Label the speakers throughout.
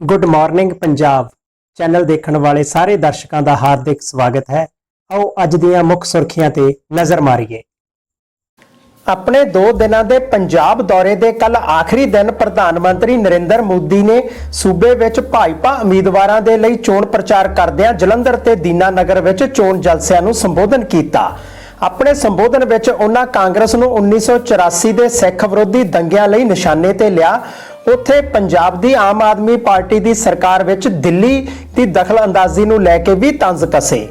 Speaker 1: Good morning Punjab channel ਦੇਖਣ ਵਾਲੇ ਸਾਰੇ ਦਰਸ਼ਕਾਂ ਦਾ ਹਾਰਦਿਕ ਸਵਾਗਤ ਹੈ। ਆਓ ਅੱਜ ਦੀਆਂ ਮੁੱਖ ਸੁਰਖੀਆਂ ਤੇ ਨਜ਼ਰ ਮਾਰੀਏ। ਆਪਣੇ 2 ਦਿਨਾਂ ਦੇ ਪੰਜਾਬ ਦੌਰੇ ਦੇ ਕੱਲ ਆਖਰੀ ਦਿਨ ਪ੍ਰਧਾਨ ਮੰਤਰੀ ਨਰਿੰਦਰ ਮੋਦੀ ਨੇ ਸੂਬੇ ਵਿੱਚ ਭਾਜਪਾ ਉਮੀਦਵਾਰਾਂ ਦੇ ਲਈ ਚੋਣ ਪ੍ਰਚਾਰ ਕਰਦਿਆਂ ਜਲੰਧਰ ਤੇ ਦੀਨਾਨਗਰ ਵਿੱਚ ਚੋਣ ਜਲਸਿਆਂ ਨੂੰ ਸੰਬੋਧਨ ਕੀਤਾ। ਆਪਣੇ ਸੰਬੋਧਨ ਵਿੱਚ ਉਹਨਾਂ ਕਾਂਗਰਸ ਨੂੰ 1984 ਦੇ ਸਿੱਖ ਵਿਰੋਧੀ ਦੰਗਿਆਂ ਲਈ ਨਿਸ਼ਾਨੇ ਤੇ ਲਿਆ। ਉੱਥੇ ਪੰਜਾਬ ਦੀ ਆਮ ਆਦਮੀ ਪਾਰਟੀ ਦੀ ਸਰਕਾਰ ਵਿੱਚ ਦਿੱਲੀ ਦੀ ਦਖਲਅੰਦਾਜ਼ੀ ਨੂੰ ਲੈ ਕੇ ਵੀ ਤੰਜ਼ ਕਸੇ।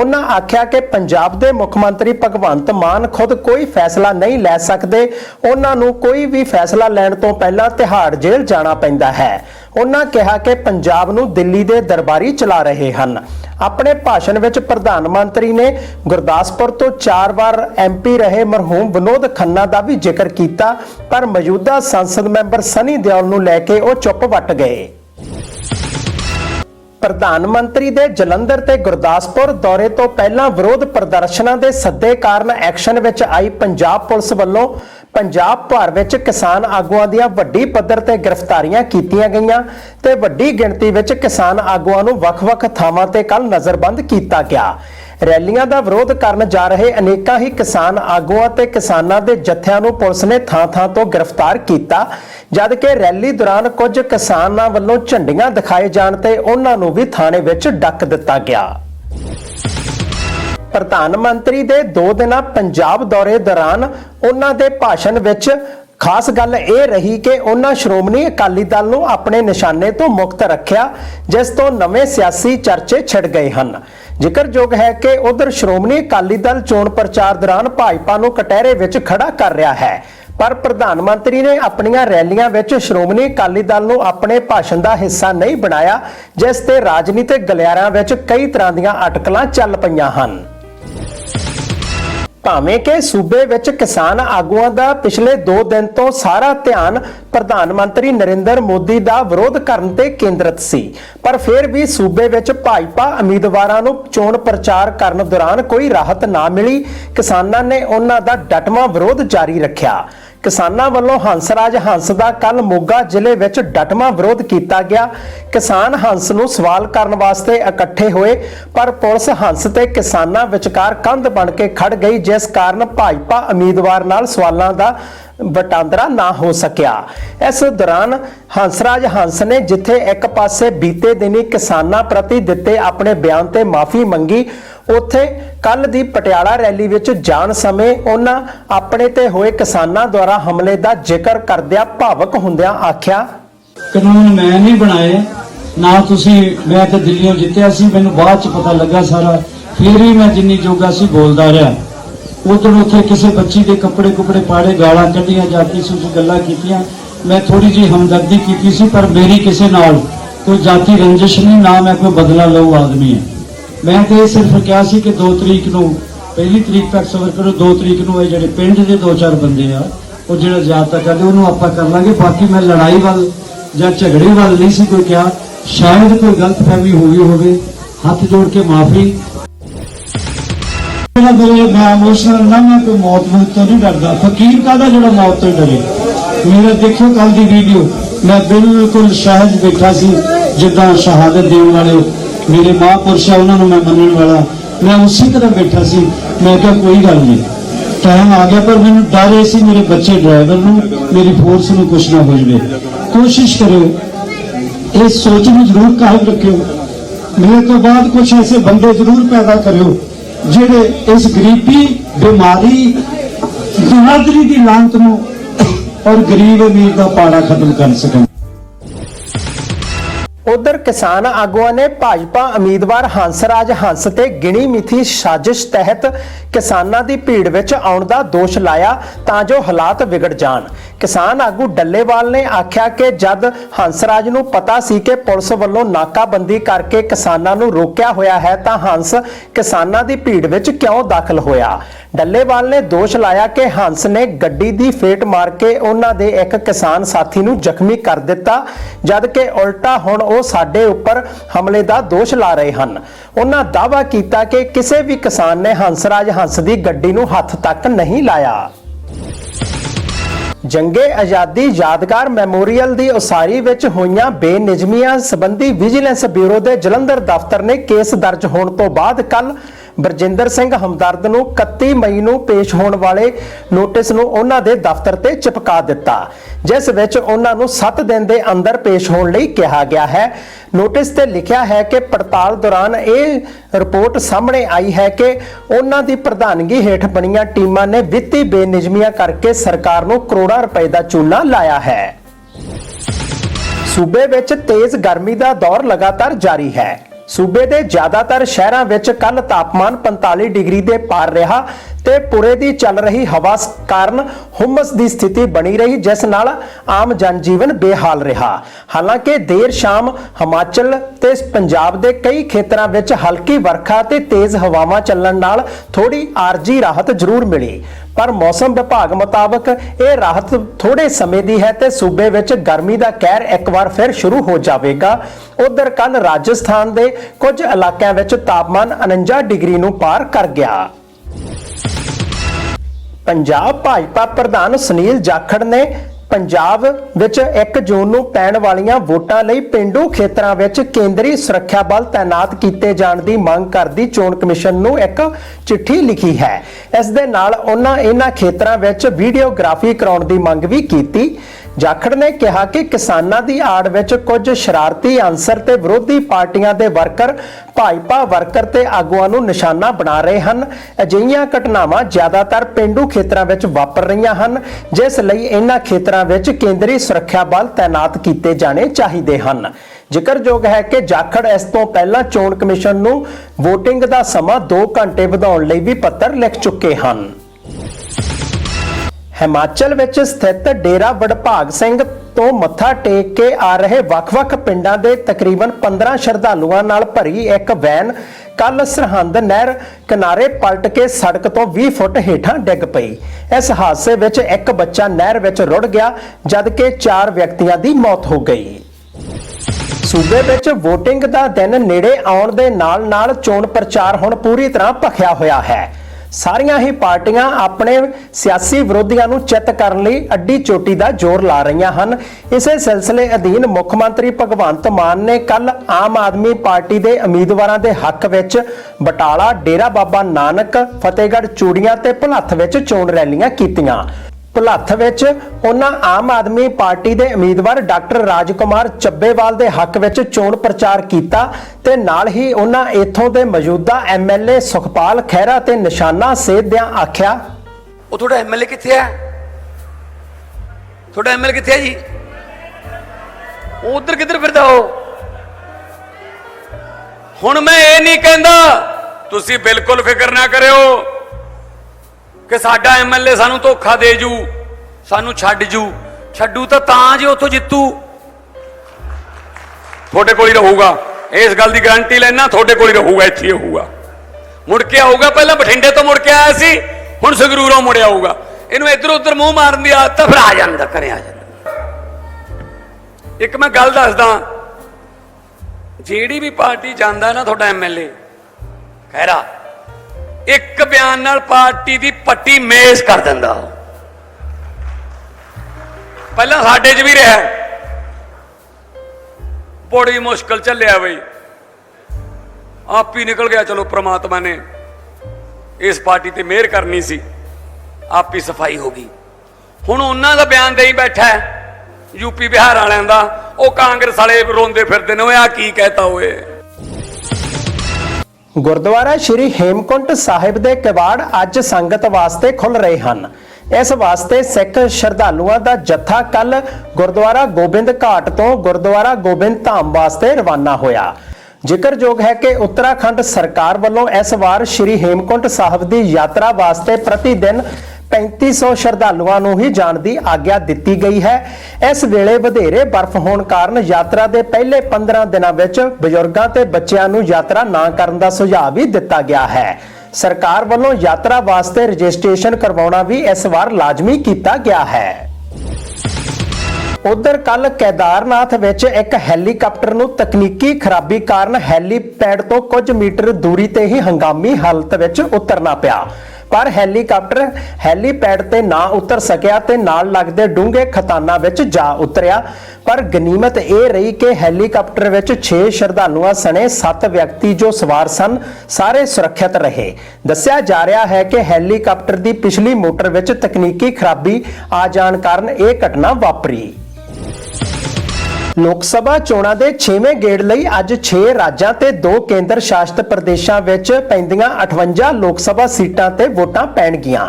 Speaker 1: ਉਹਨਾਂ ਆਖਿਆ ਕਿ ਪੰਜਾਬ ਦੇ ਮੁੱਖ ਮੰਤਰੀ ਭਗਵੰਤ ਮਾਨ ਖੁਦ ਕੋਈ ਫੈਸਲਾ ਨਹੀਂ ਲੈ ਸਕਦੇ। ਉਹਨਾਂ ਨੂੰ ਕੋਈ ਵੀ ਫੈਸਲਾ ਲੈਣ ਤੋਂ ਪਹਿਲਾਂ ਤਿਹਾੜ ਜੇਲ੍ਹ ਜਾਣਾ ਪੈਂਦਾ ਹੈ। ਉਹਨਾਂ ਕਿਹਾ ਕਿ ਪੰਜਾਬ ਨੂੰ ਦਿੱਲੀ ਦੇ ਦਰਬਾਰੀ ਚਲਾ ਰਹੇ ਹਨ। ਆਪਣੇ ਭਾਸ਼ਣ ਵਿੱਚ ਪ੍ਰਧਾਨ ਮੰਤਰੀ ਨੇ ਗੁਰਦਾਸਪੁਰ ਤੋਂ ਚਾਰ ਵਾਰ ਐਮਪੀ ਰਹੇ ਮਰਹੂਮ ਵਿਨੋਦ ਖੰਨਾ ਦਾ ਵੀ ਜ਼ਿਕਰ ਕੀਤਾ, ਪਰ ਮੌਜੂਦਾ ਸੰਸਦ ਮੈਂਬਰ ਸਨੀ ਦਿਓਲ ਨੂੰ ਲੈ ਕੇ ਉਹ ਚੁੱਪ ਵੱਟ ਗਏ। ਪ੍ਰਧਾਨ ਮੰਤਰੀ ਦੇ ਜਲੰਧਰ ਤੇ ਗੁਰਦਾਸਪੁਰ ਦੌਰੇ ਤੋਂ ਪਹਿਲਾਂ ਵਿਰੋਧ ਪ੍ਰਦਰਸ਼ਨਾਂ ਦੇ ਸੱਦੇ ਕਾਰਨ ਐਕਸ਼ਨ ਵਿੱਚ ਆਈ ਪੰਜਾਬ ਪੁਲਿਸ ਵੱਲੋਂ ਪੰਜਾਬ ਭਰ ਵਿੱਚ ਕਿਸਾਨ ਆਗੂਆਂ ਦੀਆਂ ਵੱਡੀ ਪੱਧਰ ਤੇ ਗ੍ਰਿਫਤਾਰੀਆਂ ਕੀਤੀਆਂ ਗਈਆਂ ਤੇ ਵੱਡੀ ਗਿਣਤੀ ਵਿੱਚ ਕਿਸਾਨ ਆਗੂਆਂ ਨੂੰ ਵੱਖ-ਵੱਖ ਥਾਵਾਂ ਤੇ ਕੱਲ ਨਜ਼ਰਬੰਦ ਕੀਤਾ ਗਿਆ। ਰੈਲੀਆਂ ਦਾ ਵਿਰੋਧ ਕਰਨ ਜਾ ਰਹੇ ਅਨੇਕਾਂ ਹੀ ਕਿਸਾਨ ਆਗੂਆਂ ਤੇ ਕਿਸਾਨਾਂ ਦੇ ਜਥਿਆਂ ਨੂੰ ਪੁਲਿਸ ਨੇ ਥਾਂ-ਥਾਂ ਤੋਂ ਗ੍ਰਿਫਤਾਰ ਕੀਤਾ ਜਦ ਕਿ ਰੈਲੀ ਦੌਰਾਨ ਕੁਝ ਕਿਸਾਨਾਂ ਵੱਲੋਂ ਝੰਡੀਆਂ ਦਿਖਾਏ ਜਾਣ ਤੇ ਉਹਨਾਂ ਨੂੰ ਵੀ ਥਾਣੇ ਵਿੱਚ ਡੱਕ ਦਿੱਤਾ ਗਿਆ। ਪ੍ਰਧਾਨ ਮੰਤਰੀ ਦੇ 2 ਦਿਨਾਂ ਪੰਜਾਬ ਦੌਰੇ ਦੌਰਾਨ ਉਹਨਾਂ ਦੇ ਭਾਸ਼ਣ ਵਿੱਚ ਖਾਸ ਗੱਲ ਇਹ ਰਹੀ ਕਿ ਉਹਨਾਂ ਸ਼੍ਰੋਮਣੀ ਅਕਾਲੀ ਦਲ ਨੂੰ ਆਪਣੇ ਨਿਸ਼ਾਨੇ ਤੋਂ ਮੁਕਤ ਰੱਖਿਆ, ਜਿਸ ਤੋਂ ਨਵੇਂ ਸਿਆਸੀ ਚਰਚੇ ਛਿੜ ਗਏ ਹਨ। ਜ਼ਿਕਰਯੋਗ ਹੈ ਕਿ ਉਧਰ ਸ਼੍ਰੋਮਣੀ ਅਕਾਲੀ ਦਲ ਚੋਣ ਪ੍ਰਚਾਰ ਦੌਰਾਨ ਭਾਜਪਾ ਨੂੰ ਕਟਹਿਰੇ ਵਿੱਚ ਖੜਾ ਕਰ ਰਿਹਾ ਹੈ, ਪਰ ਪ੍ਰਧਾਨ ਮੰਤਰੀ ਨੇ ਆਪਣੀਆਂ ਰੈਲੀਆਂ ਵਿੱਚ ਸ਼੍ਰੋਮਣੀ ਅਕਾਲੀ ਦਲ ਨੂੰ ਆਪਣੇ ਭਾਸ਼ਣ ਦਾ ਹਿੱਸਾ ਨਹੀਂ ਬਣਾਇਆ, ਜਿਸ ਤੇ ਰਾਜਨੀਤਿਕ ਗਲਿਆਰਿਆਂ ਵਿੱਚ ਕਈ ਤਰ੍ਹਾਂ ਦੀਆਂ ਅਟਕਲਾਂ ਚੱਲ ਪਈਆਂ ਹਨ। ਭਾਵੇਂ ਕਿ ਸੂਬੇ ਵਿੱਚ ਕਿਸਾਨ ਆਗੂਆਂ ਦਾ ਪਿਛਲੇ 2 ਦਿਨ ਤੋਂ ਸਾਰਾ ਧਿਆਨ ਪ੍ਰਧਾਨ ਮੰਤਰੀ ਨਰਿੰਦਰ ਮੋਦੀ ਦਾ ਵਿਰੋਧ ਕਰਨ ਤੇ ਕੇਂਦਰਿਤ ਸੀ। ਪਰ ਫਿਰ ਵੀ ਸੂਬੇ ਵਿੱਚ ਭਾਜਪਾ ਉਮੀਦਵਾਰਾਂ ਨੂੰ ਚੋਣ ਪ੍ਰਚਾਰ ਕਰਨ ਦੌਰਾਨ ਕੋਈ ਰਾਹਤ ਨਾ ਮਿਲੀ। ਕਿਸਾਨਾਂ ਨੇ ਉਹਨਾਂ ਦਾ ਡਟਵਾਂ ਵਿਰੋਧ ਜਾਰੀ ਰੱਖਿਆ। ਕਿਸਾਨਾਂ ਵੱਲੋਂ ਹੰਸਰਾਜ ਹੰਸ ਦਾ ਕੱਲ ਮੋਗਾ ਜ਼ਿਲ੍ਹੇ ਵਿੱਚ ਡਟਵਾਂ ਵਿਰੋਧ ਕੀਤਾ ਗਿਆ। ਕਿਸਾਨ ਹੰਸ ਨੂੰ ਸਵਾਲ ਕਰਨ ਵਾਸਤੇ ਇਕੱਠੇ ਹੋਏ, ਪਰ ਪੁਲਿਸ ਹੰਸ ਤੇ ਕਿਸਾਨਾਂ ਵਿਚਕਾਰ ਕੰਧ ਬਣ ਕੇ ਖੜ ਗਈ, ਜਿਸ ਕਾਰਨ ਭਾਜਪਾ ਉਮੀਦਵਾਰ ਨਾਲ ਸਵਾਲਾਂ ਦਾ ਵਟਾਂਦਰਾ ਨਾ ਹੋ ਸਕਿਆ। ਇਸ ਦੌਰਾਨ ਹੰਸਰਾਜ ਹੰਸ ਨੇ ਜਿੱਥੇ ਇੱਕ ਪਾਸੇ ਬੀਤੇ ਦਿਨੀ ਕਿਸਾਨਾਂ ਪ੍ਰਤੀ ਦਿੱਤੇ ਆਪਣੇ ਬਿਆਨ ਤੇ ਮਾਫੀ ਮੰਗੀ, ਉੱਥੇ ਕੱਲ ਦੀ ਪਟਿਆਲਾ ਰੈਲੀ ਵਿੱਚ ਜਾਣ ਸਮੇਂ ਉਹਨਾਂ ਆਪਣੇ ਤੇ ਹੋਏ ਕਿਸਾਨਾਂ ਦੁਆਰਾ ਹਮਲੇ ਦਾ ਜ਼ਿਕਰ ਕਰਦਿਆਂ ਭਾਵਕ ਹੁੰਦਿਆਂ ਆਖਿਆ
Speaker 2: ਕਾਨੂੰਨ ਮੈਂ ਨਹੀਂ ਬਣਾਏ, ਨਾ ਤੁਸੀਂ ਮੈਂ ਤਾਂ ਦਿੱਲੀੋਂ ਜਿੱਤਿਆ ਸੀ, ਮੈਨੂੰ ਬਾਅਦ ਚ ਪਤਾ ਲੱਗਾ ਸਾਰਾ। ਫਿਰ ਵੀ ਮੈਂ ਜਿੰਨੀ ਜੋਗਾ ਸੀ ਬੋਲਦਾ ਰਿਹਾ। ਉਦੋਂ ਉੱਥੇ ਕਿਸੇ ਬੱਚੀ ਦੇ ਕੱਪੜੇ ਕੁਪੜੇ ਪਾੜੇ, ਗਾਲਾਂ ਕੱਢੀਆਂ ਜਾਤੀ ਸੁਸ ਗੱਲਾਂ ਕੀਤੀਆਂ। ਮੈਂ ਥੋੜੀ ਜੀ ਹਮਦਰਦੀ ਕੀਤੀ ਸੀ, ਪਰ ਮੇਰੀ ਕਿਸੇ ਨਾਲ ਕੋਈ ਜਾਤੀ ਰੰਜਿਸ਼ ਨਹੀਂ, ਨਾ ਮੈਂ ਕੋਈ ਬਦਲਾ ਲਊ ਆਦਮੀ ਹਾਂ। ਮੈਂ ਤੇ ਸਿਰਫ ਕਿਹਾ ਸੀ ਕਿ 2 ਤਰੀਕ ਨੂੰ, ਪਹਿਲੀ ਤਰੀਕ ਤੱਕ ਸਬਰ ਕਰੋ 2 ਤਰੀਕ ਨੂੰ ਇਹ ਜਿਹੜੇ ਪਿੰਡ ਦੇ ਦੋ ਚਾਰ ਬੰਦੇ ਆ, ਉਹ ਜਿਹੜਾ ਜ਼ਿਆਦਾ ਕਰਦੇ, ਉਹਨੂੰ ਆਪਾਂ ਕਰ ਲਾਂਗੇ। ਬਾਕੀ ਮੈਂ ਲੜਾਈ ਵੱਲ ਜਾਂ ਝਗੜੇ ਵੱਲ ਨਹੀਂ ਸੀ ਕੋਈ ਕਿਹਾ। ਸ਼ਾਇਦ ਕੋਈ ਗਲਤਫਹਿਮੀ ਹੋਈ ਹੋਵੇ, ਹੱਥ ਜੋੜ ਕੇ ਮਾਫੀ ਮੇਰਾ ਦਿਲ ਮੈਂ ਇਮੋਸ਼ਨਲ ਮੈਂ ਕੋਈ ਮੌਤ ਨੂੰ ਤੋਂ ਨਹੀਂ ਡਰਦਾ। ਫਕੀਰ ਕਾਹਦਾ ਜਿਹੜਾ ਮੌਤ ਤੋਂ ਡਰੇ? ਮੇਰਾ ਦੇਖਿਓ ਕੱਲ ਦੀ ਵੀਡੀਓ ਮੈਂ ਬਿਲਕੁਲ ਸਹਿਜ ਬੈਠਾ ਸੀ, ਜਿੱਦਾਂ ਸ਼ਹਾਦਤ ਦੇਣ ਵਾਲੇ ਮੇਰੇ ਮਹਾਂਪੁਰਸ਼ ਆ, ਉਹਨਾਂ ਨੂੰ ਮੈਂ ਮੰਨਣ ਵਾਲਾ। ਮੈਂ ਉਸੇ ਤਰ੍ਹਾਂ ਬੈਠਾ ਸੀ। ਮੈਂ ਕਿਹਾ, ਕੋਈ ਗੱਲ ਨਹੀਂ। ਟਾਈਮ ਆ ਗਿਆ, ਪਰ ਮੈਨੂੰ ਡਰ ਇਹ ਸੀ, ਮੇਰੇ ਬੱਚੇ ਡਰਾਈਵਰ ਨੂੰ, ਮੇਰੀ ਫੋਰਸ ਨੂੰ ਕੁਝ ਨਾ ਹੋ ਜਾਵੇ ਕੋਸ਼ਿਸ਼ ਕਰਿਓ। ਇਸ ਸੋਚ ਨੂੰ ਜ਼ਰੂਰ ਕਾਇਮ ਰੱਖਿਓ। ਮੇਰੇ ਤੋਂ ਬਾਅਦ ਕੁਝ ਐਸੇ ਬੰਦੇ ਜ਼ਰੂਰ ਪੈਦਾ ਕਰਿਓ ਜਿਹੜੇ ਇਸ ਗਰੀਬੀ, ਬਿਮਾਰੀ, ਬਹਾਦਰੀ ਦੀ ਲਾਂਤ ਨੂੰ ਔਰ ਗਰੀਬ ਅਮੀਰ ਦਾ ਪਾੜਾ ਖਤਮ ਕਰ ਸਕਣ।
Speaker 1: ਉਧਰ ਕਿਸਾਨ ਆਗੂਆਂ ਨੇ ਭਾਜਪਾ ਉਮੀਦਵਾਰ ਹੰਸਰਾਜ ਹੰਸ ਤੇ ਗਿਣੀ ਮਿਥੀ ਸਾਜ਼ਿਸ਼ ਤਹਿਤ ਕਿਸਾਨਾਂ ਦੀ ਭੀੜ ਵਿੱਚ ਆਉਣ ਦਾ ਦੋਸ਼ ਲਾਇਆ ਤਾਂ ਜੋ ਹਾਲਾਤ ਵਿਗੜ ਜਾਣ। ਕਿਸਾਨ ਆਗੂ ਡੱਲੇਵਾਲ ਨੇ ਆਖਿਆ ਕਿ ਜਦ ਹੰਸਰਾਜ ਨੂੰ ਪਤਾ ਸੀ ਕਿ ਪੁਲਿਸ ਵੱਲੋਂ ਨਾਕਾਬੰਦੀ ਕਰਕੇ ਕਿਸਾਨਾਂ ਨੂੰ ਰੋਕਿਆ ਹੋਇਆ ਹੈ, ਤਾਂ ਹੰਸ ਕਿਸਾਨਾਂ ਦੀ ਭੀੜ ਵਿੱਚ ਕਿਉਂ ਦਾਖਲ ਹੋਇਆ? ਡੱਲੇਵਾਲ ਨੇ ਦੋਸ਼ ਲਾਇਆ ਕਿ ਹੰਸ ਨੇ ਗੱਡੀ ਦੀ ਫੇਟ ਮਾਰ ਕੇ ਉਹਨਾਂ ਦੇ ਇੱਕ ਕਿਸਾਨ ਸਾਥੀ ਨੂੰ ਜ਼ਖਮੀ ਕਰ ਦਿੱਤਾ, ਜਦ ਕਿ ਉਲਟਾ ਹੁਣ ਉਹ ਸਾਡੇ ਉੱਪਰ ਹਮਲੇ ਦਾ ਦੋਸ਼ ਲਾ ਰਹੇ ਹਨ। ਉਹਨਾਂ ਦਾਅਵਾ ਕੀਤਾ ਕਿ ਕਿਸੇ ਵੀ ਕਿਸਾਨ ਨੇ ਹੰਸਰਾਜ ਹੰਸ ਦੀ ਗੱਡੀ ਨੂੰ ਹੱਥ ਤੱਕ ਨਹੀਂ ਲਾਇਆ। ਜੰਗੇ ਆਜ਼ਾਦੀ ਯਾਦਗਾਰ ਮੈਮੋਰੀਅਲ ਦੀ ਉਸਾਰੀ ਵਿੱਚ ਹੋਈਆਂ ਬੇਨਿਜ਼ਮੀਆਂ ਸੰਬੰਧੀ ਵਿਜੀਲੈਂਸ ਬਿਊਰੋ ਦੇ ਜਲੰਧਰ ਦਫ਼ਤਰ ਨੇ ਕੇਸ ਦਰਜ ਹੋਣ ਤੋਂ ਬਾਅਦ ਕੱਲ ਬਰਜਿੰਦਰ ਸਿੰਘ ਹਮਦਰਦ ਨੂੰ 31 ਮਈ ਨੂੰ ਪੇਸ਼ ਹੋਣ ਵਾਲੇ ਨੋਟਿਸ ਨੂੰ ਉਹਨਾਂ ਦੇ ਦਫ਼ਤਰ ਤੇ ਚਿਪਕਾ ਦਿੱਤਾ, ਜਿਸ ਵਿੱਚ ਉਹਨਾਂ ਨੂੰ 7 ਦਿਨ ਦੇ ਅੰਦਰ ਪੇਸ਼ ਹੋਣ ਲਈ ਕਿਹਾ ਗਿਆ ਹੈ। ਨੋਟਿਸ ਤੇ ਲਿਖਿਆ ਹੈ ਕਿ ਪੜਤਾਲ ਦੌਰਾਨ ਇਹ ਰਿਪੋਰਟ ਸਾਹਮਣੇ ਆਈ ਹੈ ਕਿ ਉਹਨਾਂ ਦੀ ਪ੍ਰਧਾਨਗੀ ਹੇਠ ਬਣੀਆਂ ਟੀਮਾਂ ਨੇ ਵਿੱਤੀ ਬੇਨਿਯਮੀਆਂ ਕਰਕੇ ਸਰਕਾਰ ਨੂੰ ਕਰੋੜਾਂ ਰੁਪਏ ਦਾ ਚੂਨਾ ਲਾਇਆ ਹੈ। ਸੂਬੇ ਵਿੱਚ ਤੇਜ਼ ਗਰਮੀ ਦਾ ਦੌਰ ਲਗਾਤਾਰ ਜਾਰੀ ਹੈ। ਸੂਬੇ ਦੇ ਜ਼ਿਆਦਾਤਰ ਸ਼ਹਿਰਾਂ ਵਿੱਚ ਕੱਲ ਤਾਪਮਾਨ 45 ਡਿਗਰੀ ਦੇ ਪਾਰ ਰਿਹਾ। ਤੇ ਪੁਰੇ ਦੀ ਚੱਲ ਰਹੀ ਹਵਾ ਕਾਰਨ ਹੁਮਸ ਦੀ ਸਥਿਤੀ ਬਣੀ ਰਹੀ, ਜਿਸ ਨਾਲ ਆਮ ਜਨਜੀਵਨ ਬੇਹਾਲ ਰਿਹਾ। ਹਾਲਾਂਕਿ ਦੇਰ ਸ਼ਾਮ ਹਿਮਾਚਲ ਤੇ ਪੰਜਾਬ ਦੇ ਕਈ ਖੇਤਰਾਂ ਵਿੱਚ ਹਲਕੀ ਵਰਖਾ ਤੇ ਤੇਜ਼ ਹਵਾਵਾਂ ਚੱਲਣ ਨਾਲ ਥੋੜੀ ਆਰਜੀ ਰਾਹਤ ਜ਼ਰੂਰ ਮਿਲੀ। ਪਰ ਮੌਸਮ ਵਿਭਾਗ ਮੁਤਾਬਕ ਇਹ ਰਾਹਤ ਥੋੜੇ ਸਮੇਂ ਦੀ ਹੈ ਤੇ ਸੂਬੇ ਵਿੱਚ ਗਰਮੀ ਦਾ ਕਹਿਰ ਇੱਕ ਵਾਰ ਫਿਰ ਸ਼ੁਰੂ ਹੋ ਜਾਵੇਗਾ। ਉਧਰ ਕੱਲ ਰਾਜਸਥਾਨ ਦੇ ਕੁਝ ਇਲਾਕਿਆਂ ਵਿੱਚ ਤਾਪਮਾਨ 49 ਡਿਗਰੀ ਨੂੰ ਪਾਰ ਕਰ ਗਿਆ। ਪੰਜਾਬ ਭਾਜਪਾ ਪ੍ਰਧਾਨ ਸੁਨੀਲ ਜਾਖੜ ਨੇ ਪੰਜਾਬ ਵਿੱਚ 1 ਜੂਨ ਨੂੰ ਪੈਣ ਵਾਲੀਆਂ ਵੋਟਾਂ ਲਈ ਪਿੰਡੂ ਖੇਤਰਾਂ ਵਿੱਚ ਕੇਂਦਰੀ ਸੁਰੱਖਿਆ ਬਲ ਤਾਇਨਾਤ ਕੀਤੇ ਜਾਣ ਦੀ ਮੰਗ ਕਰਦੀ ਚੋਣ ਕਮਿਸ਼ਨ ਨੂੰ ਇੱਕ ਚਿੱਠੀ ਲਿਖੀ ਹੈ। ਇਸ ਦੇ ਨਾਲ ਉਹਨਾਂ ਇਹਨਾਂ ਖੇਤਰਾਂ ਵਿੱਚ ਵੀਡੀਓਗ੍ਰਾਫੀ ਕਰਾਉਣ ਦੀ ਮੰਗ ਵੀ ਕੀਤੀ। ਜਾਖੜ ਨੇ ਕਿਹਾ ਕਿ ਕਿਸਾਨਾਂ ਦੀ ਆੜ ਵਿੱਚ ਕੁਝ ਸ਼ਰਾਰਤੀ ਅਨਸਰ ਤੇ ਵਿਰੋਧੀ ਪਾਰਟੀਆਂ ਦੇ ਵਰਕਰ ਭਾਜਪਾ ਵਰਕਰ ਤੇ ਆਗੂਆਂ ਨੂੰ ਨਿਸ਼ਾਨਾ ਬਣਾ ਰਹੇ ਹਨ। ਅਜਿਹੀਆਂ ਘਟਨਾਵਾਂ ਜ਼ਿਆਦਾਤਰ ਪਿੰਡੂ ਖੇਤਰਾਂ ਵਿੱਚ ਵਾਪਰ ਰਹੀਆਂ ਹਨ, ਜਿਸ ਲਈ ਇਹਨਾਂ ਖੇਤਰਾਂ ਵਿੱਚ ਕੇਂਦਰੀ ਸੁਰੱਖਿਆ ਬਲ ਤਾਇਨਾਤ ਕੀਤੇ ਜਾਣੇ ਚਾਹੀਦੇ ਹਨ। ਜ਼ਿਕਰਯੋਗ ਹੈ ਕਿ ਜਾਖੜ ਇਸ ਤੋਂ ਪਹਿਲਾਂ ਚੋਣ ਕਮਿਸ਼ਨ ਨੂੰ VOTING ਦਾ ਸਮਾਂ 2 ਘੰਟੇ ਵਧਾਉਣ ਲਈ ਵੀ ਪੱਤਰ ਲਿਖ ਚੁੱਕੇ ਹਨ। ਹਿਮਾਚਲ ਵਿੱਚ ਸਥਿਤ ਡੇਰਾ ਵਡਭਾਗ ਸਿੰਘ ਤੋਂ ਮੱਥਾ ਟੇਕ ਕੇ ਆ ਰਹੇ ਵੱਖ-ਵੱਖ ਪਿੰਡਾਂ ਦੇ ਤਕਰੀਬਨ 15 ਸ਼ਰਧਾਲੂਆਂ ਨਾਲ ਭਰੀ ਇੱਕ ਵੈਨ ਕੱਲ ਸਰਹੰਦ ਨਹਿਰ ਕਿਨਾਰੇ ਪਲਟ ਕੇ ਸੜਕ ਤੋਂ 20 ਫੁੱਟ ਹੇਠਾਂ ਡਿੱਗ ਪਈ। ਇਸ ਹਾਦਸੇ ਵਿੱਚ ਇੱਕ ਬੱਚਾ ਨਹਿਰ ਵਿੱਚ ਰੁੜ ਗਿਆ, ਜਦਕਿ 4 ਵਿਅਕਤੀਆਂ ਦੀ ਮੌਤ ਹੋ ਗਈ। ਸੂਬੇ ਵਿੱਚ VOTING ਦਾ ਦਿਨ ਨੇੜੇ ਆਉਣ ਦੇ ਨਾਲ-ਨਾਲ ਚੋਣ ਪ੍ਰਚਾਰ ਹੁਣ ਪੂਰੀ ਤਰ੍ਹਾਂ ਭਖਿਆ ਹੋਇਆ ਹੈ। ਸਾਰੀਆਂ ਹੀ ਪਾਰਟੀਆਂ ਆਪਣੇ ਸਿਆਸੀ ਵਿਰੋਧੀਆਂ ਨੂੰ ਚਿੱਤ ਕਰਨ ਲਈ ਅੱਡੀ ਚੋਟੀ ਦਾ ਜ਼ੋਰ ਲਾ ਰਹੀਆਂ ਹਨ। ਇਸੇ ਸਿਲਸਿਲੇ ਅਧੀਨ ਮੁੱਖ ਮੰਤਰੀ ਭਗਵੰਤ ਮਾਨ ਨੇ ਕੱਲ ਆਮ ਆਦਮੀ ਪਾਰਟੀ ਦੇ ਉਮੀਦਵਾਰਾਂ ਦੇ ਹੱਕ ਵਿੱਚ ਬਟਾਲਾ, ਡੇਰਾ ਬਾਬਾ ਨਾਨਕ, ਫਤਿਹਗੜ੍ਹ, ਚੂੜੀਆਂ ਤੇ ਭੁਲੱਥ ਵਿੱਚ ਚੋਣ ਰੈਲੀਆਂ ਕੀਤੀਆਂ। ਭੁਲੱਥ ਵਿੱਚ ਉਹਨਾਂ ਆਮ ਆਦਮੀ ਪਾਰਟੀ ਦੇ ਉਮੀਦਵਾਰ ਡਾਕਟਰ ਰਾਜਕੁਮਾਰ ਚੱਬੇਵਾਲ ਦੇ ਹੱਕ ਵਿੱਚ ਚੋਣ ਪ੍ਰਚਾਰ ਕੀਤਾ ਤੇ ਨਾਲ ਹੀ ਉਹਨਾਂ ਇਥੋਂ ਦੇ ਮੌਜੂਦਾ ਐਮਐਲਏ ਸੁਖਪਾਲ ਖਹਿਰਾ ਤੇ ਨਿਸ਼ਾਨਾ ਸੇਧਦਿਆਂ ਆਖਿਆ,
Speaker 3: ਉਹ ਤੁਹਾਡਾ ਐਮਐਲਏ ਕਿੱਥੇ ਹੈ? ਤੁਹਾਡਾ ਐਮਐਲਏ ਕਿੱਥੇ ਹੈ ਜੀ? ਉਹ ਉਧਰ ਕਿੱਧਰ ਫਿਰਦਾ ਉਹ? ਹੁਣ ਮੈਂ ਇਹ ਨਹੀਂ ਕਹਿੰਦਾ ਤੁਸੀਂ ਬਿਲਕੁਲ ਫਿਕਰ ਨਾ ਕਰਿਓ। ਕਿ ਸਾਡਾ ਐਮਐਲਏ ਸਾਨੂੰ ਧੋਖਾ ਦੇ ਜੂ ਸਾਨੂੰ ਛੱਡ ਜੂ। ਛੱਡੂ ਤਾਂ ਤਾਂ ਜੇ ਉੱਥੋਂ ਜਿੱਤੂ। ਤੁਹਾਡੇ ਕੋਲ ਹੀ ਰਹੂਗਾ। ਇਸ ਗੱਲ ਦੀ ਗਾਰੰਟੀ ਲੈਣਾ ਤੁਹਾਡੇ ਕੋਲ ਹੀ ਰਹੂਗਾ ਇੱਥੇ ਹੀ ਰਹੂਗਾ। ਮੁੜ ਕੇ ਆਊਗਾ ਪਹਿਲਾਂ ਬਠਿੰਡੇ ਤੋਂ ਮੁੜ ਕੇ ਆਇਆ ਸੀ ਹੁਣ ਸੰਗਰੂਰੋਂ ਮੁੜ ਆਊਗਾ। ਇਹਨੂੰ ਇੱਧਰ ਉੱਧਰ ਮੂੰਹ ਮਾਰਨ ਦੀ ਆਦਤ ਆ, ਫਿਰ ਆ ਜਾਂਦਾ ਘਰੇ ਆ ਜਾਂਦਾ। ਇੱਕ ਮੈਂ ਗੱਲ ਦੱਸਦਾ ਜਿਹੜੀ ਵੀ ਪਾਰਟੀ ਜਾਂਦਾ ਨਾ ਤੁਹਾਡਾ ਐਮਐਲਏ ਖੈਰਾ ਇੱਕ ਬਿਆਨ ਨਾਲ ਪਾਰਟੀ ਦੀ ਪੱਟੀ ਮੇਜ਼ ਕਰ ਦਿੰਦਾ ਪਹਿਲਾਂ ਸਾਡੇ 'ਚ ਵੀ ਰਿਹਾ ਬੜੀ ਮੁਸ਼ਕਲ ਚੱਲਿਆ ਬਈ। ਆਪ ਹੀ ਨਿਕਲ ਗਿਆ, ਚਲੋ ਪ੍ਰਮਾਤਮਾ ਨੇ ਇਸ ਪਾਰਟੀ ਤੇ ਮਿਹਰ ਕਰਨੀ ਸੀ। ਆਪ ਹੀ ਸਫ਼ਾਈ ਹੋ ਗਈ। ਹੁਣ ਉਹਨਾਂ ਦਾ ਬਿਆਨ ਦੇਈ ਬੈਠਾ ਯੂਪੀ ਬਿਹਾਰ ਵਾਲਿਆਂ ਦਾ। ਉਹ ਕਾਂਗਰਸ ਵਾਲੇ ਰੋਂਦੇ ਫਿਰਦੇ ਨੇ, ਓਏ ਆ ਕੀ ਕਹਿਤਾ ਓਏ।
Speaker 1: ਗੁਰਦੁਆਰਾ ਸ਼੍ਰੀ ਹੇਮਕੁੰਟ ਸਾਹਿਬ ਦੇ ਕਿਵਾੜ ਅੱਜ ਸੰਗਤ ਵਾਸਤੇ ਖੁੱਲ ਰਹੇ ਹਨ। ਇਸ ਵਾਸਤੇ ਸਿੱਖ ਸ਼ਰਧਾਲੂਆਂ ਦਾ ਜੱਥਾ ਕੱਲ ਗੁਰਦੁਆਰਾ ਗੋਬਿੰਦ ਘਾਟ ਤੋਂ ਗੁਰਦੁਆਰਾ ਗੋਬਿੰਦ ਧਾਮ ਵਾਸਤੇ ਰਵਾਨਾ ਹੋਇਆ। ਜ਼ਿਕਰਯੋਗ ਹੈ ਕਿ ਉੱਤਰਾਖੰਡ ਸਰਕਾਰ ਵੱਲੋਂ ਇਸ ਵਾਰ ਸ਼੍ਰੀ ਹੇਮਕੁੰਟ ਸਾਹਿਬ ਦੀ ਯਾਤਰਾ ਵਾਸਤੇ ਪ੍ਰਤੀ ਦਿਨ 3500 ਸ਼ਰਧਾਲੂਆਂ ਨੂੰ ਹੀ ਜਾਣ ਦੀ ਆਗਿਆ ਦਿੱਤੀ ਗਈ ਹੈ। ਇਸ ਵੇਲੇ ਵਧੇਰੇ ਬਰਫ਼ ਹੋਣ ਕਾਰਨ ਯਾਤਰਾ ਦੇ ਪਹਿਲੇ 15 ਦਿਨਾਂ ਵਿੱਚ ਬਜ਼ੁਰਗਾਂ ਤੇ ਬੱਚਿਆਂ ਨੂੰ ਯਾਤਰਾ ਨਾ ਕਰਨ ਦਾ ਸੁਝਾਅ ਵੀ ਦਿੱਤਾ ਗਿਆ ਹੈ। ਸਰਕਾਰ ਵੱਲੋਂ ਯਾਤਰਾ ਵਾਸਤੇ ਰਜਿਸਟ੍ਰੇਸ਼ਨ ਕਰਵਾਉਣਾ ਵੀ ਇਸ ਵਾਰ ਲਾਜ਼ਮੀ ਕੀਤਾ ਗਿਆ ਹੈ। ਉਧਰ ਕੱਲ ਕੇਦਾਰਨਾਥ ਵਿੱਚ ਇੱਕ ਹੈਲੀਕਾਪਟਰ ਨੂੰ ਤਕਨੀਕੀ ਖਰਾਬੀ ਕਾਰਨ ਹੈਲੀਪੈਡ ਤੋਂ ਕੁਝ ਮੀਟਰ ਦੂਰੀ ਤੇ ਹੀ ਹੰਗਾਮੀ ਹਾਲਤ ਵਿੱਚ ਉਤਰਨਾ ਪਿਆ। ਪਰ ਹੈਲੀਕਾਪਟਰ ਹੈਲੀਪੈਡ ਤੇ ਨਾ ਉਤਰ ਸਕਿਆ ਤੇ ਨਾਲ ਲੱਗਦੇ ਡੂੰਘੇ ਖਤਾਨਾਂ ਵਿੱਚ ਜਾ ਉਤਰਿਆ। ਪਰ ਗਨੀਮਤ ਇਹ ਰਹੀ ਕਿ ਹੈਲੀਕਾਪਟਰ ਵਿੱਚ 6 ਸ਼ਰਧਾਲੂਆਂ ਸਣੇ 7 ਵਿਅਕਤੀ ਜੋ ਸਵਾਰ ਸਨ, ਸਾਰੇ ਸੁਰੱਖਿਅਤ ਰਹੇ। ਦੱਸਿਆ ਜਾ ਰਿਹਾ ਹੈ ਕਿ ਹੈਲੀਕਾਪਟਰ ਦੀ ਪਿਛਲੀ ਮੋਟਰ ਵਿੱਚ ਤਕਨੀਕੀ ਖਰਾਬੀ ਆ ਜਾਣ ਕਾਰਨ ਇਹ ਘਟਨਾ ਵਾਪਰੀ। ਲੋਕ ਸਭਾ ਚੋਣਾਂ ਦੇ 6ਵੇਂ ਗੇੜ ਲਈ ਅੱਜ 6 ਰਾਜਾਂ ਤੇ 2 ਕੇਂਦਰ ਸ਼ਾਸਿਤ ਪ੍ਰਦੇਸ਼ਾਂ ਵਿੱਚ ਪੈਂਦੀਆਂ 58 ਲੋਕ ਸਭਾ ਸੀਟਾਂ ਤੇ ਵੋਟਾਂ ਪੈਣਗੀਆਂ।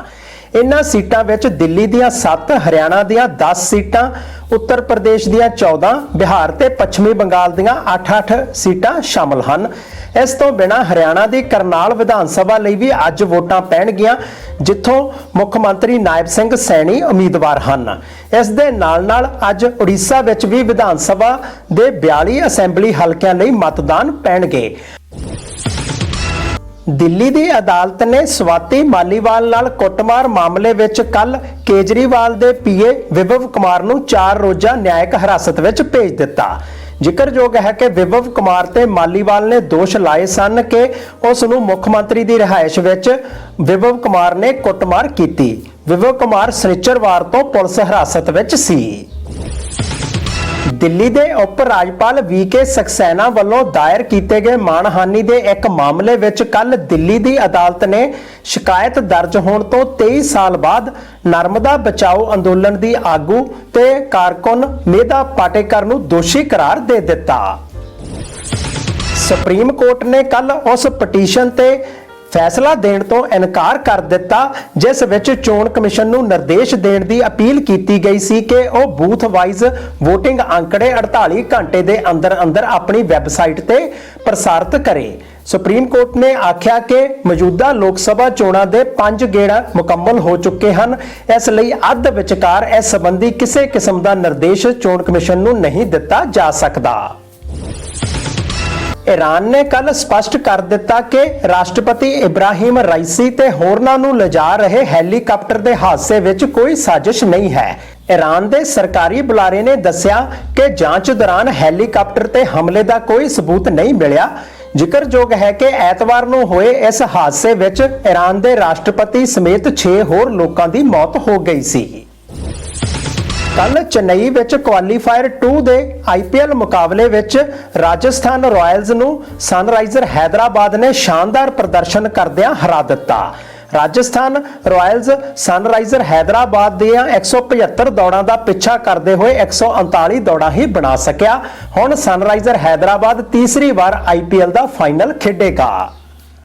Speaker 1: ਇਹਨਾਂ ਸੀਟਾਂ ਵਿੱਚ ਦਿੱਲੀ ਦੀਆਂ 7 ਹਰਿਆਣਾ ਦੀਆਂ 10 ਸੀਟਾਂ, ਉੱਤਰ ਪ੍ਰਦੇਸ਼ ਦੀਆਂ 14 ਬਿਹਾਰ ਤੇ ਪੱਛਮੀ ਬੰਗਾਲ ਦੀਆਂ 8-8 ਸੀਟਾਂ ਸ਼ਾਮਲ ਹਨ। ਇਸ ਤੋਂ ਬਿਨਾਂ ਹਰਿਆਣਾ ਦੀ ਕਰਨਾਲ ਵਿਧਾਨ ਸਭਾ ਲਈ ਵੀ ਅੱਜ ਵੋਟਾਂ ਪੈਣਗੀਆਂ, ਜਿੱਥੋਂ ਮੁੱਖ ਮੰਤਰੀ ਨਾਇਬ ਸਿੰਘ ਸੈਣੀ ਉਮੀਦਵਾਰ ਹਨ। ਇਸ ਦੇ ਨਾਲ-ਨਾਲ ਅੱਜ ਉੜੀਸਾ ਵਿੱਚ ਵੀ ਵਿਧਾਨ ਸਭਾ ਦੇ 42 ਅਸੈਂਬਲੀ ਹਲਕਿਆਂ ਲਈ ਮਤਦਾਨ ਪੈਣਗੇ। ਦਿੱਲੀ ਦੀ ਅਦਾਲਤ ਨੇ ਸਵਾਤੀ ਮਾਲੀਵਾਲ ਨਾਲ ਕੁੱਟਮਾਰ ਮਾਮਲੇ ਵਿੱਚ ਕੱਲ ਕੇਜਰੀਵਾਲ ਦੇ ਪੀਏ ਵਿਭਵ ਕੁਮਾਰ ਨੂੰ 4 ਰੋਜ਼ਾ ਨਿਆਇਕ ਹਿਰਾਸਤ ਵਿੱਚ ਭੇਜ ਦਿੱਤਾ। ਜ਼ਿਕਰਯੋਗ ਹੈ ਕਿ ਵਿਭਵ ਕੁਮਾਰ ਤੇ ਮਾਲੀਵਾਲ ਨੇ ਦੋਸ਼ ਲਾਏ ਸਨ ਕਿ ਉਸ ਨੂੰ ਮੁੱਖ ਮੰਤਰੀ ਦੀ ਰਿਹਾਇਸ਼ ਵਿੱਚ ਵਿਭਵ ਕੁਮਾਰ ਨੇ ਕੁੱਟਮਾਰ ਕੀਤੀ। ਵਿਭਵ ਕੁਮਾਰ ਸਨਿਚਰਵਾਰ ਤੋਂ ਪੁਲਿਸ ਹਿਰਾਸਤ ਵਿੱਚ ਸੀ। ਦਿੱਲੀ ਦੇ ਉਪ ਰਾਜਪਾਲ ਵੀਕੇ ਸਕਸੈਨਾ ਵੱਲੋਂ ਦਾਇਰ ਕੀਤੇ ਗਏ ਮਾਣਹਾਨੀ ਦੇ ਇੱਕ ਮਾਮਲੇ ਵਿੱਚ ਕੱਲ ਦਿੱਲੀ ਦੀ ਅਦਾਲਤ ਨੇ ਸ਼ਿਕਾਇਤ ਦਰਜ ਹੋਣ ਤੋਂ 23 ਸਾਲ ਬਾਅਦ ਨਰਮਦਾ ਬਚਾਓ ਅੰਦੋਲਨ ਦੀ ਆਗੂ ਤੇ ਕਾਰਕੁਨ ਮੇਧਾ ਪਾਟੇਕਰ ਨੂੰ ਦੋਸ਼ੀ ਕਰਾਰ ਦੇ ਦਿੱਤਾ। ਸੁਪਰੀਮ ਕੋਰਟ ਨੇ ਕੱਲ ਉਸ ਪਟੀਸ਼ਨ ਤੇ ਫੈਸਲਾ ਦੇਣ ਤੋਂ ਇਨਕਾਰ ਕਰ ਦਿੱਤਾ, ਜਿਸ ਵਿੱਚ ਚੋਣ ਕਮਿਸ਼ਨ ਨੂੰ ਨਿਰਦੇਸ਼ ਦੇਣ ਦੀ ਅਪੀਲ ਕੀਤੀ ਗਈ ਸੀ ਕਿ ਉਹ ਬੂਥ ਵਾਈਜ਼ VOTING ਅੰਕੜੇ 48 ਘੰਟੇ ਦੇ ਅੰਦਰ ਅੰਦਰ ਆਪਣੀ ਵੈਬਸਾਈਟ ਤੇ ਪ੍ਰਸਾਰਿਤ ਕਰੇ। ਸੁਪਰੀਮ ਕੋਰਟ ਨੇ ਆਖਿਆ ਕਿ ਮੌਜੂਦਾ ਲੋਕ ਸਭਾ ਚੋਣਾਂ ਦੇ 5 ਗੇੜਾ ਮੁਕੰਮਲ ਹੋ ਚੁੱਕੇ ਹਨ। ਇਸ ਲਈ ਅੱਧ ਵਿਚਕਾਰ ਇਸ ਸੰਬੰਧੀ ਕਿਸੇ ਕਿਸਮ ਦਾ ਨਿਰਦੇਸ਼ ਚੋਣ ਕਮਿਸ਼ਨ ਨੂੰ ਨਹੀਂ ਦਿੱਤਾ ਜਾ ਸਕਦਾ। ਈਰਾਨ ਨੇ ਕੱਲ ਸਪਸ਼ਟ ਕਰ ਦਿੱਤਾ ਕਿ ਰਾਸ਼ਟਰਪਤੀ ਇਬਰਾਹਿਮ ਰਾਈਸੀ ਤੇ ਹੋਰਨਾਂ ਨੂੰ ਲਿਜਾ ਰਹੇ ਹੈਲੀਕਾਪਟਰ ਦੇ ਹਾਦਸੇ ਵਿੱਚ ਕੋਈ ਸਾਜ਼ਿਸ਼ ਨਹੀਂ ਹੈ। ਈਰਾਨ ਦੇ ਸਰਕਾਰੀ ਬੁਲਾਰੇ ਨੇ ਦੱਸਿਆ ਕਿ ਜਾਂਚ ਦੌਰਾਨ ਹੈਲੀਕਾਪਟਰ ਤੇ ਹਮਲੇ ਦਾ ਕੋਈ ਸਬੂਤ ਨਹੀਂ ਮਿਲਿਆ। ਜ਼ਿਕਰਯੋਗ ਹੈ ਕਿ ਐਤਵਾਰ ਨੂੰ ਹੋਏ ਇਸ ਹਾਦਸੇ ਵਿੱਚ ਈਰਾਨ ਦੇ ਰਾਸ਼ਟਰਪਤੀ ਸਮੇਤ 6 ਹੋਰ ਲੋਕਾਂ ਦੀ ਮੌਤ ਹੋ ਗਈ ਸੀ। ਕੱਲ ਚੇਨਈ ਵਿੱਚ ਕੁਆਲੀਫਾਇਰ 2 ਦੇ ਆਈਪੀਐਲ ਮੁਕਾਬਲੇ ਵਿੱਚ ਰਾਜਸਥਾਨ ਰਾਇਲਸ ਨੂੰ ਸਨਰਾਈਜ਼ਰ ਹੈਦਰਾਬਾਦ ਨੇ ਸ਼ਾਨਦਾਰ ਪ੍ਰਦਰਸ਼ਨ ਕਰਦਿਆਂ ਹਰਾ ਦਿੱਤਾ। ਰਾਜਸਥਾਨ ਰਾਇਲਸ ਸਨਰਾਈਜ਼ਰ ਹੈਦਰਾਬਾਦ ਦੀਆਂ 175 ਦੌੜਾਂ ਦਾ ਪਿੱਛਾ ਕਰਦੇ ਹੋਏ 139 ਦੌੜਾਂ ਹੀ ਬਣਾ ਸਕਿਆ। ਹੁਣ ਸਨਰਾਈਜ਼ਰ ਹੈਦਰਾਬਾਦ ਤੀਸਰੀ ਵਾਰ ਆਈਪੀਐਲ ਦਾ ਫਾਈਨਲ ਖੇਡੇਗਾ।